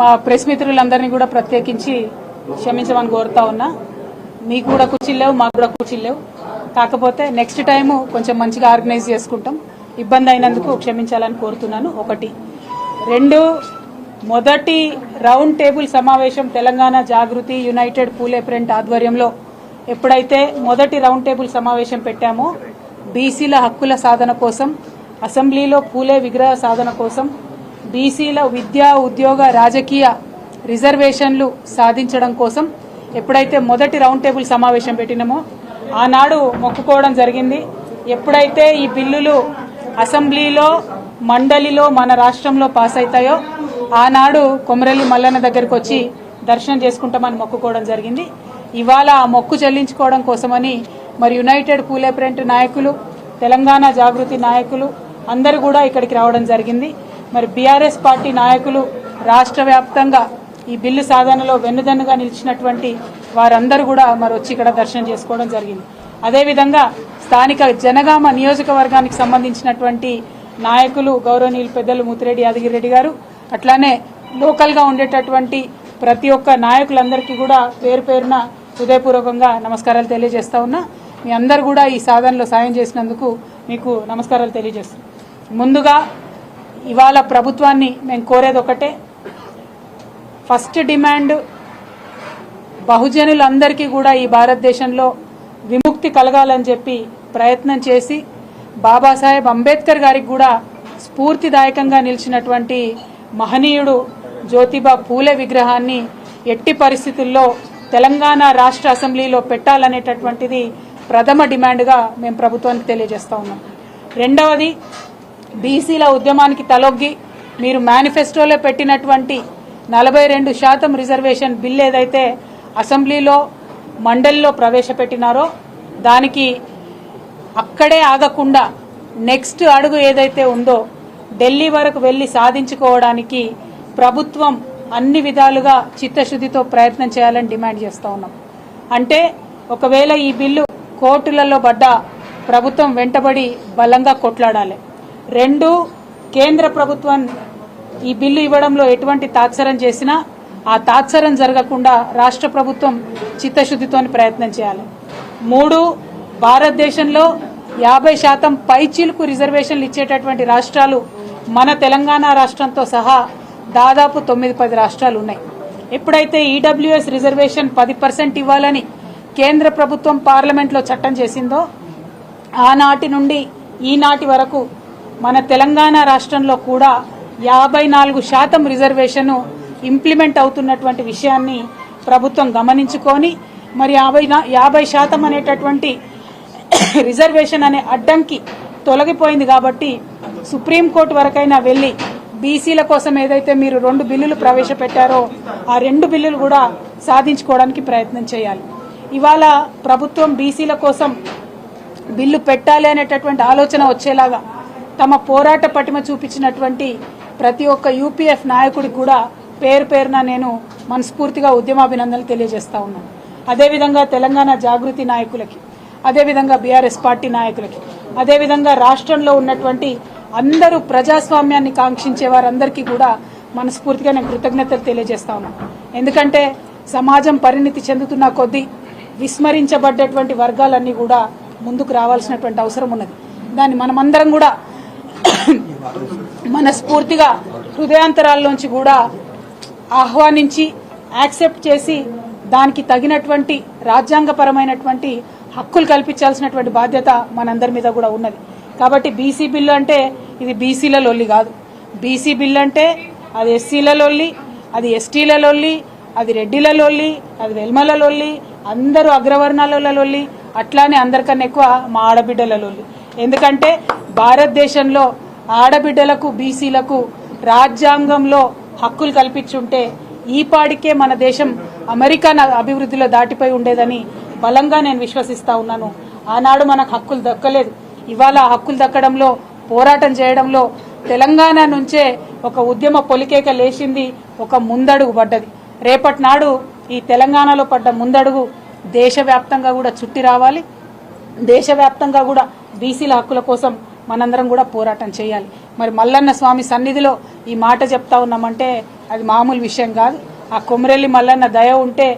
మా ప్రెస్ మిత్రులందరినీ కూడా ప్రత్యేకించి క్షమించమని కోరుతా ఉన్నా. మీకు కూడా కుర్చీలు మాకు కూడా కుర్చీలు లేవు. కాకపోతే నెక్స్ట్ టైము కొంచెం మంచిగా ఆర్గనైజ్ చేసుకుంటాం. ఇబ్బంది అయినందుకు క్షమించాలని కోరుతున్నాను. ఒకటి. రెండు మొదటి రౌండ్ టేబుల్ సమావేశం తెలంగాణ జాగృతి యునైటెడ్ పూలే ప్రింట్ ఆధ్వర్యంలో ఎప్పుడైతే మొదటి రౌండ్ టేబుల్ సమావేశం పెట్టామో బీసీల హక్కుల సాధన కోసం అసెంబ్లీలో పూలే విగ్రహ సాధన కోసం బీసీల విద్యా ఉద్యోగ రాజకీయ రిజర్వేషన్లు సాధించడం కోసం ఎప్పుడైతే మొదటి రౌండ్ టేబుల్ సమావేశం పెట్టినామో ఆనాడు మొక్కుకోవడం జరిగింది. ఎప్పుడైతే ఈ బిల్లులు అసెంబ్లీలో మండలిలో మన రాష్ట్రంలో పాస్ అవుతాయో ఆనాడు కొమరల్లి మల్లన్న దగ్గరికి వచ్చి దర్శనం చేసుకుంటామని మొక్కుకోవడం జరిగింది. ఇవాళ ఆ మొక్కు చెల్లించుకోవడం కోసమని మరి యునైటెడ్ పూలే ప్రింట్ నాయకులు తెలంగాణ జాగృతి నాయకులు అందరూ కూడా ఇక్కడికి రావడం జరిగింది. మరి బీఆర్ఎస్ పార్టీ నాయకులు రాష్ట్ర వ్యాప్తంగా ఈ బిల్లు సాధనలో వెన్నుదన్నుగా నిలిచినటువంటి వారందరూ కూడా మరి వచ్చి ఇక్కడ దర్శనం చేసుకోవడం జరిగింది. అదేవిధంగా స్థానిక జనగామ నియోజకవర్గానికి సంబంధించినటువంటి నాయకులు గౌరవనీయులు పెద్దలు ముతిరెడ్డి యాదగిరెడ్డి గారు అట్లానే లోకల్గా ఉండేటటువంటి ప్రతి ఒక్క నాయకులందరికీ కూడా పేరు పేరున హృదయపూర్వకంగా నమస్కారాలు తెలియజేస్తా ఉన్నా. మీ అందరు కూడా ఈ సాధనలో సాయం చేసినందుకు మీకు నమస్కారాలు తెలియజేస్తున్నాను ముందుగా ఇవాళ ప్రభుత్వాన్ని మేము కోరేది ఒకటే. ఫస్ట్ డిమాండ్ బహుజనులందరికీ కూడా ఈ భారతదేశంలో విముక్తి కలగాలని చెప్పి ప్రయత్నం చేసి బాబాసాహెబ్ అంబేద్కర్ గారికి కూడా స్ఫూర్తిదాయకంగా నిలిచినటువంటి మహనీయుడు జ్యోతిబా పూలే విగ్రహాన్ని ఎట్టి పరిస్థితుల్లో తెలంగాణ రాష్ట్ర అసెంబ్లీలో పెట్టాలనేటటువంటిది ప్రథమ డిమాండ్గా మేము ప్రభుత్వానికి తెలియజేస్తా ఉన్నాం. రెండవది బీసీల ఉద్యమానికి తలొగ్గి మీరు మేనిఫెస్టోలో పెట్టినటువంటి నలభై రెండు శాతం రిజర్వేషన్ బిల్ ఏదైతే అసెంబ్లీలో మండలిలో ప్రవేశపెట్టినారో దానికి అక్కడే ఆగకుండా నెక్స్ట్ అడుగు ఏదైతే ఉందో ఢిల్లీ వరకు వెళ్ళి సాధించుకోవడానికి ప్రభుత్వం అన్ని విధాలుగా చిత్తశుద్ధితో ప్రయత్నం చేయాలని డిమాండ్ చేస్తూ ఉన్నాం. అంటే ఒకవేళ ఈ బిల్లు కోర్టులలో పడ్డ ప్రభుత్వం వెంటబడి బలంగా కొట్లాడాలి. రెండు కేంద్ర ప్రభుత్వం ఈ బిల్లు ఇవ్వడంలో ఎటువంటి తాత్సరం చేసినా ఆ తాత్సరం జరగకుండా రాష్ట్ర ప్రభుత్వం చిత్తశుద్ధితో ప్రయత్నం చేయాలి. మూడు భారతదేశంలో యాభై శాతం పైచీలకు రిజర్వేషన్లు ఇచ్చేటటువంటి రాష్ట్రాలు మన తెలంగాణ రాష్ట్రంతో సహా దాదాపు తొమ్మిది పది రాష్ట్రాలు ఉన్నాయి. ఎప్పుడైతే ఈడబ్ల్యూఎస్ రిజర్వేషన్ పది పర్సెంట్ ఇవ్వాలని కేంద్ర ప్రభుత్వం పార్లమెంట్లో చట్టం చేసిందో ఆనాటి నుండి ఈనాటి వరకు మన తెలంగాణ రాష్ట్రంలో కూడా యాభై నాలుగు శాతం రిజర్వేషన్ ఇంప్లిమెంట్ అవుతున్నటువంటి విషయాన్ని ప్రభుత్వం గమనించుకొని మరి యాభై యాభై శాతం అనేటటువంటి రిజర్వేషన్ అనే అడ్డంకి తొలగిపోయింది కాబట్టి సుప్రీంకోర్టు వరకైనా వెళ్ళి బీసీల కోసం ఏదైతే మీరు రెండు బిల్లులు ప్రవేశపెట్టారో ఆ రెండు బిల్లులు కూడా సాధించుకోవడానికి ప్రయత్నం చేయాలి. ఇవాళ ప్రభుత్వం బీసీల కోసం బిల్లు పెట్టాలి అనేటటువంటి ఆలోచన వచ్చేలాగా తమ పోరాట పటిమ చూపించినటువంటి ప్రతి ఒక్క యూపీఎఫ్ నాయకుడికి కూడా పేరు పేరున నేను మనస్ఫూర్తిగా ఉద్యమాభినందనలు తెలియజేస్తా ఉన్నాను. అదేవిధంగా తెలంగాణ జాగృతి నాయకులకి అదేవిధంగా బీఆర్ఎస్ పార్టీ నాయకులకి అదేవిధంగా రాష్ట్రంలో ఉన్నటువంటి అందరూ ప్రజాస్వామ్యాన్ని కాంక్షించే వారందరికీ కూడా మనస్ఫూర్తిగా నేను కృతజ్ఞతలు తెలియజేస్తా ఉన్నాను. ఎందుకంటే సమాజం పరిణితి చెందుతున్న కొద్దీ విస్మరించబడ్డటువంటి వర్గాలన్నీ కూడా ముందుకు రావాల్సినటువంటి అవసరం ఉన్నది. దాన్ని మనమందరం కూడా మనస్ఫూర్తిగా హృదయాంతరాల్లోంచి కూడా ఆహ్వానించి యాక్సెప్ట్ చేసి దానికి తగినటువంటి రాజ్యాంగపరమైనటువంటి హక్కులు కల్పించాల్సినటువంటి బాధ్యత మనందరి మీద కూడా ఉన్నది. కాబట్టి బీసీ బిల్లు అంటే ఇది బీసీల లొల్లి కాదు. బీసీ బిల్లు అంటే అది ఎస్సీల లొల్లి అది ఎస్టీల లొల్లి అది రెడ్డిల లొల్లి అది వెల్మల లొల్లి అందరూ అగ్రవర్ణాల లొల్లి అట్లానే అందరికన్నా ఎక్కువ మా ఆడబిడ్డల లొల్లి. ఎందుకంటే భారతదేశంలో ఆడబిడ్డలకు బీసీలకు రాజ్యాంగంలో హక్కులు కల్పించుంటే ఈపాడికే మన దేశం అమెరికా న- అభివృద్ధిలో దాటిపోయి ఉండేదని బలంగా నేను విశ్వసిస్తా ఉన్నాను. ఆనాడు మనకు హక్కులు దక్కలేదు. ఇవాళ హక్కులు దక్కడంలో పోరాటం చేయడంలో తెలంగాణ నుంచే ఒక ఉద్యమ పొలికేక లేచింది ఒక ముందడుగు పడ్డది. రేపటి నాడు ఈ తెలంగాణలో పడ్డ ముందడుగు దేశవ్యాప్తంగా కూడా చుట్టి రావాలి. దేశవ్యాప్తంగా కూడా బీసీల హక్కుల కోసం మనందరం కూడా పోరాటం చేయాలి. మరి మల్లన్న స్వామి సన్నిధిలో ఈ మాట చెప్తా ఉన్నామంటే అది మామూలు విషయం కాదు. ఆ కొమరెల్లి మల్లన్న దయ ఉంటే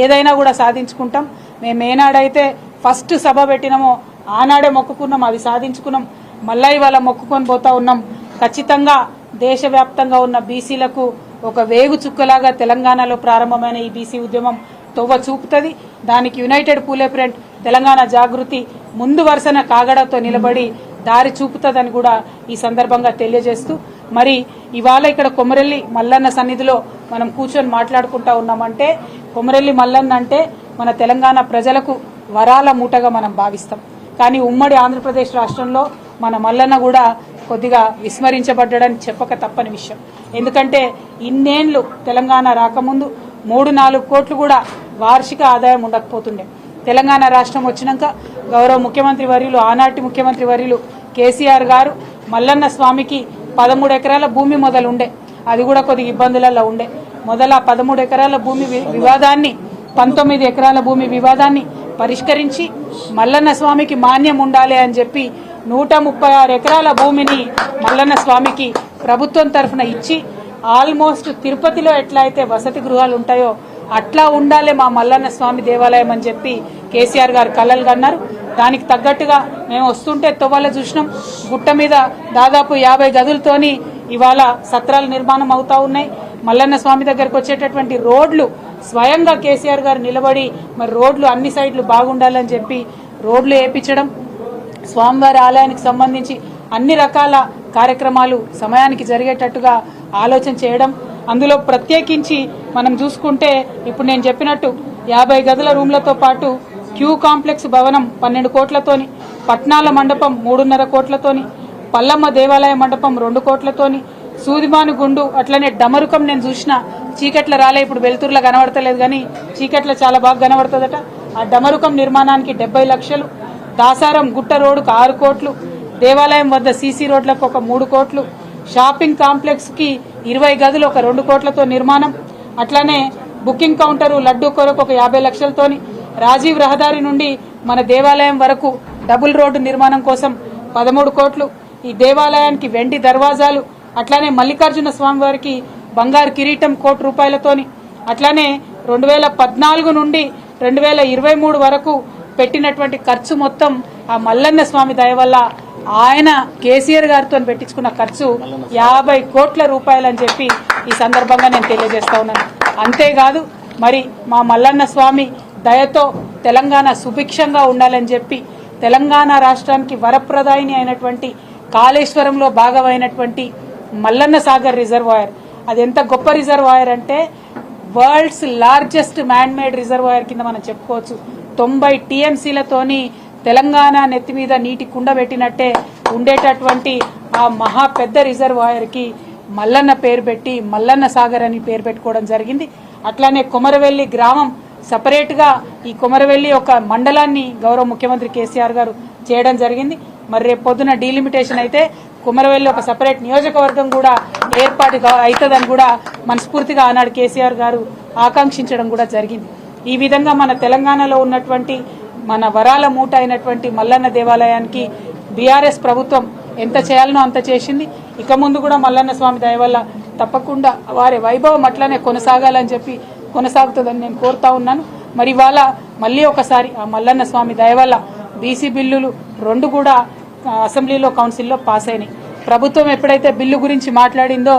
ఏదైనా కూడా సాధించుకుంటాం. మేము ఏనాడైతే ఫస్ట్ సభ పెట్టినామో ఆనాడే మొక్కుకున్నాం అది సాధించుకున్నాం. మళ్ళా ఇవాళ మొక్కుకొని పోతా ఉన్నాం. ఖచ్చితంగా దేశవ్యాప్తంగా ఉన్న బీసీలకు ఒక వేగు చుక్కలాగా తెలంగాణలో ప్రారంభమైన ఈ బీసీ ఉద్యమం తొవ్వ చూపుతుంది. దానికి యునైటెడ్ పూలే ఫ్రంట్ తెలంగాణ జాగృతి ముందు వరుసన కాగడతో నిలబడి దారి చూపుతుందని కూడా ఈ సందర్భంగా తెలియజేస్తూ మరి ఇవాళ ఇక్కడ కొమరెల్లి మల్లన్న సన్నిధిలో మనం కూర్చొని మాట్లాడుకుంటా ఉన్నామంటే కొమరెల్లి మల్లన్న అంటే మన తెలంగాణ ప్రజలకు వరాల మూటగా మనం భావిస్తాం. కానీ ఉమ్మడి ఆంధ్రప్రదేశ్ రాష్ట్రంలో మన మల్లన్న కూడా కొద్దిగా విస్మరించబడ్డాడని చెప్పక తప్పని విషయం. ఎందుకంటే ఇన్నేళ్ళు తెలంగాణ రాకముందు మూడు నాలుగు కోట్లు కూడా వార్షిక ఆదాయం ఉండకపోతుండే. తెలంగాణ రాష్ట్రం వచ్చినాక గౌరవ ముఖ్యమంత్రి వర్యులు ఆనాటి ముఖ్యమంత్రి వర్యులు కేసీఆర్ గారు మల్లన్న స్వామికి పదమూడు ఎకరాల భూమి మొదలు ఉండే అది కూడా కొద్దిగా ఇబ్బందులలో ఉండే. మొదల పదమూడు ఎకరాల భూమి వివాదాన్ని పంతొమ్మిది ఎకరాల భూమి వివాదాన్ని పరిష్కరించి మల్లన్న స్వామికి మాన్యం ఉండాలి అని చెప్పి నూట ముప్పై ఆరు ఎకరాల భూమిని మల్లన్న స్వామికి ప్రభుత్వం తరఫున ఇచ్చి ఆల్మోస్ట్ తిరుపతిలో ఎట్లా అయితే వసతి గృహాలు ఉంటాయో అట్లా ఉండాలి మా మల్లన్న స్వామి దేవాలయం అని చెప్పి కేసీఆర్ గారు కలలు కన్నారు. దానికి తగ్గట్టుగా మేము వస్తుంటే తొవ్వల చూసినాం. గుట్ట మీద దాదాపు యాభై గదులతోని ఇవాళ సత్రాల నిర్మాణం అవుతా ఉన్నాయి. మల్లన్న స్వామి దగ్గరకు వచ్చేటటువంటి రోడ్లు స్వయంగా కేసీఆర్ గారు నిలబడి మరి రోడ్లు అన్ని సైడ్లు బాగుండాలని చెప్పి రోడ్లు వేయించడం స్వామివారి ఆలయానికి సంబంధించి అన్ని రకాల కార్యక్రమాలు సమయానికి జరిగేటట్టుగా ఆలోచన చేయడం అందులో ప్రత్యేకించి మనం చూసుకుంటే ఇప్పుడు నేను చెప్పినట్టు యాభై గదుల రూమ్లతో పాటు క్యూ కాంప్లెక్స్ భవనం పన్నెండు కోట్లతోని పట్నాల మండపం మూడున్నర కోట్లతోని పల్లమ్మ దేవాలయ మండపం రెండు కోట్లతోని సూదిమాను గుండు అట్లనే డమరుకం నేను చూసిన చీకట్ల రాలే ఇప్పుడు వెలుతురులో కనబడతలేదు కానీ చీకట్ల చాలా బాగా కనబడుతుందట. ఆ డమరుకం నిర్మాణానికి డెబ్బై లక్షలు దాసారం గుట్ట రోడ్డుకు ఆరు కోట్లు దేవాలయం వద్ద సీసీ రోడ్లకు ఒక మూడు కోట్లు షాపింగ్ కాంప్లెక్స్కి ఇరవై గదులు ఒక రెండు కోట్లతో నిర్మాణం అట్లనే బుకింగ్ కౌంటరు లడ్డూ కొరకు ఒక యాభై లక్షలతోని రాజీవ్ రహదారి నుండి మన దేవాలయం వరకు డబుల్ రోడ్డు నిర్మాణం కోసం పదమూడు కోట్లు ఈ దేవాలయానికి వెండి దర్వాజాలు అట్లానే మల్లికార్జున స్వామి వారికి బంగారు కిరీటం కోటి రూపాయలతోని అట్లానే రెండు వేల పద్నాలుగు నుండి రెండు వేల ఇరవై మూడు వరకు పెట్టినటువంటి ఖర్చు మొత్తం ఆ మల్లన్న స్వామి దయ వల్ల ఆయన కేసీఆర్ గారితో పెట్టించుకున్న ఖర్చు యాభై కోట్ల రూపాయలు అని చెప్పి ఈ సందర్భంగా నేను తెలియజేస్తా ఉన్నాను. అంతేకాదు మరి మా మల్లన్న స్వామి దయతో తెలంగాణ సుభిక్షంగా ఉండాలని చెప్పి తెలంగాణ రాష్ట్రానికి వరప్రదాయిని అయినటువంటి కాళేశ్వరంలో భాగమైనటువంటి మల్లన్న సాగర్ రిజర్వాయర్. అది ఎంత గొప్ప రిజర్వాయర్ అంటే world's largest man made reservoir కింద మనం చెప్పుకోవచ్చు. తొంభై టీఎంసీలతోని తెలంగాణ నెత్తి మీద నీటి కుండ పెట్టినట్టే ఉండేటటువంటి ఆ మహా పెద్ద రిజర్వాయర్కి మల్లన్న పేరు పెట్టి మల్లన్న సాగర్ అని పేరు పెట్టుకోవడం జరిగింది. అట్లానే కొమరవెల్లి గ్రామం సపరేట్గా ఈ కొమరవెల్లి ఒక మండలాన్ని గౌరవ ముఖ్యమంత్రి కేసీఆర్ గారు చేయడం జరిగింది. మరి రేపు పొద్దున డీలిమిటేషన్ అయితే కుమరవెల్లి ఒక సపరేట్ నియోజకవర్గం కూడా ఏర్పాటు అవుతుందని కూడా మనస్ఫూర్తిగా ఆనాడు కేసీఆర్ గారు ఆకాంక్షించడం కూడా జరిగింది. ఈ విధంగా మన తెలంగాణలో ఉన్నటువంటి మన వరాల మూట అయినటువంటి మల్లన్న దేవాలయానికి బీఆర్ఎస్ ప్రభుత్వం ఎంత చేయాలనో అంత చేసింది. ఇక ముందు కూడా మల్లన్న స్వామి దయ వల్ల తప్పకుండా వారి వైభవం అట్లనే కొనసాగాలని చెప్పి కొనసాగుతుందని నేను కోరుతా ఉన్నాను. మరి ఇవాళ మళ్ళీ ఒకసారి ఆ మల్లన్న స్వామి దయవల్ల బీసీ బిల్లులు రెండు కూడా అసెంబ్లీలో కౌన్సిల్లో పాస్ అయినాయి. ప్రభుత్వం ఎప్పుడైతే బిల్లు గురించి మాట్లాడిందో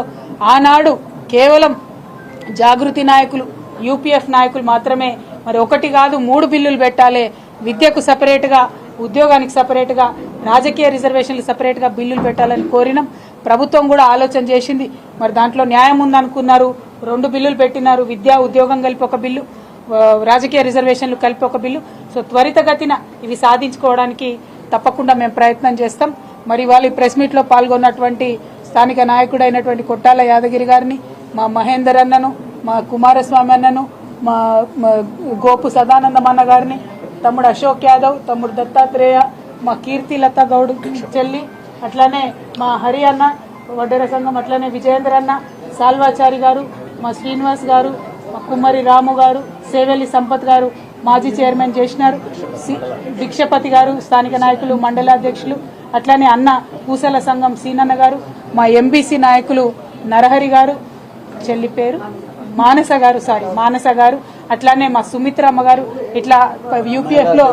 ఆనాడు కేవలం జాగృతి నాయకులు యూపీఎఫ్ నాయకులు మాత్రమే మరి ఒకటి కాదు మూడు బిల్లులు పెట్టాలి. విద్యకు సపరేట్గా ఉద్యోగానికి సపరేట్గా రాజకీయ రిజర్వేషన్లు సపరేట్గా బిల్లులు పెట్టాలని కోరినాం. ప్రభుత్వం కూడా ఆలోచన చేసింది. మరి దాంట్లో న్యాయం ఉందనుకున్నారు. రెండు బిల్లులు పెట్టినారు. విద్యా ఉద్యోగం కలిపి ఒక బిల్లు రాజకీయ రిజర్వేషన్లు కలిపి ఒక బిల్లు. సో త్వరితగతిన ఇవి సాధించుకోవడానికి తప్పకుండా మేము ప్రయత్నం చేస్తాం. మరి వాళ్ళు ఈ ప్రెస్ మీట్లో పాల్గొన్నటువంటి స్థానిక నాయకుడైనటువంటి కొట్టాల యాదగిరి గారిని మా మహేందర్ అన్నను మా కుమారస్వామి అన్నను మా మా గోపు సదానందం అన్న గారిని తమ్ముడు అశోక్ యాదవ్ తమ్ముడు దత్తాత్రేయ మా కీర్తి లత గౌడ్ చెల్లి అట్లానే మా హరి అన్న వడ్డెర సంఘం అట్లానే విజయేంద్ర అన్న సాల్వాచారి గారు మా శ్రీనివాస్ గారు మా కుమ్మరి రాము గారు సేవెల్లి సంపత్ గారు మాజీ చైర్మన్ చేసినారు. సి- భిక్షపతి గారు స్థానిక నాయకులు మండలాధ్యక్షులు అట్లానే అన్న పూసల సంఘం సీనన్న గారు మా ఎంబీసీ నాయకులు నరహరి గారు చెల్లి పేరు మానస గారు సారీ మానస గారు అట్లానే మా సుమిత్రమ్మ గారు ఇట్లా యూపీఎఫ్లో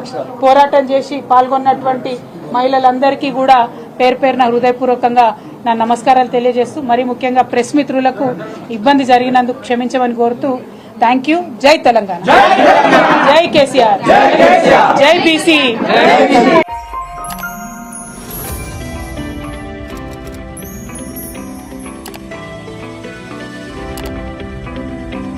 పోరాటం చేసి పాల్గొన్నటువంటి మహిళలందరికీ కూడా పేరు పేరున హృదయపూర్వకంగా నా నమస్కారాలు తెలియజేస్తూ మరి ముఖ్యంగా ప్రెస్ మిత్రులకు ఇబ్బంది జరిగినందుకు క్షమించమని కోరుతూ థ్యాంక్ యూ. జై తెలంగాణ. జై కేసీఆర్. జై బీసీ.